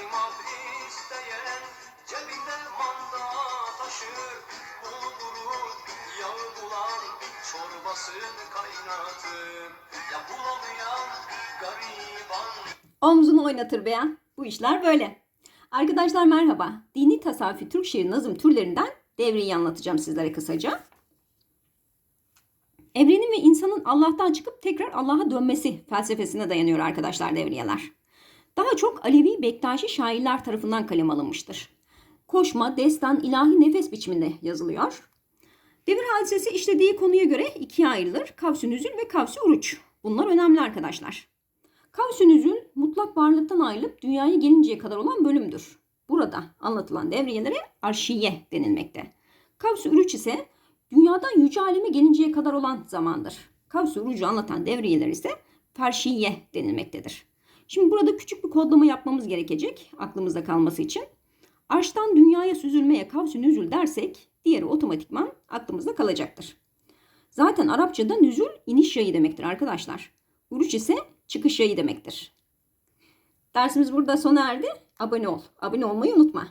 Kaymak isteyen cebinde manda taşır Bulguru yağı bulan çorbasını kaynatır Ya bulamayan gariban Omzunu oynatır beyan. Bu işler böyle. Arkadaşlar merhaba. Dini tasavvufi Türk şiir nazım türlerinden devreyi anlatacağım sizlere kısaca. Evrenin ve insanın Allah'tan çıkıp tekrar Allah'a dönmesi felsefesine dayanıyor arkadaşlar devriyeler. Daha çok Alevi Bektaşi şairler tarafından kalem alınmıştır. Koşma, destan, ilahi nefes biçiminde yazılıyor. Devir hadisesi işlediği konuya göre ikiye ayrılır. Kavs-ı nüzül ve kavs-ı uruç. Bunlar önemli arkadaşlar. Kavs-ı nüzül mutlak varlıktan ayrılıp dünyaya gelinceye kadar olan bölümdür. Burada anlatılan devriyelere arşiye denilmekte. Kavs-ı uruç ise dünyadan yüce aleme gelinceye kadar olan zamandır. Kavs-ı urucu anlatan devriyeler ise ferşiye denilmektedir. Şimdi burada küçük bir kodlama yapmamız gerekecek aklımızda kalması için. Arştan dünyaya süzülmeye kavs-ı nüzül dersek diğeri otomatikman aklımızda kalacaktır. Zaten Arapçada nüzül iniş yayı demektir arkadaşlar. Uruç ise çıkış yayı demektir. Dersimiz burada sona erdi. Abone ol. Abone olmayı unutma.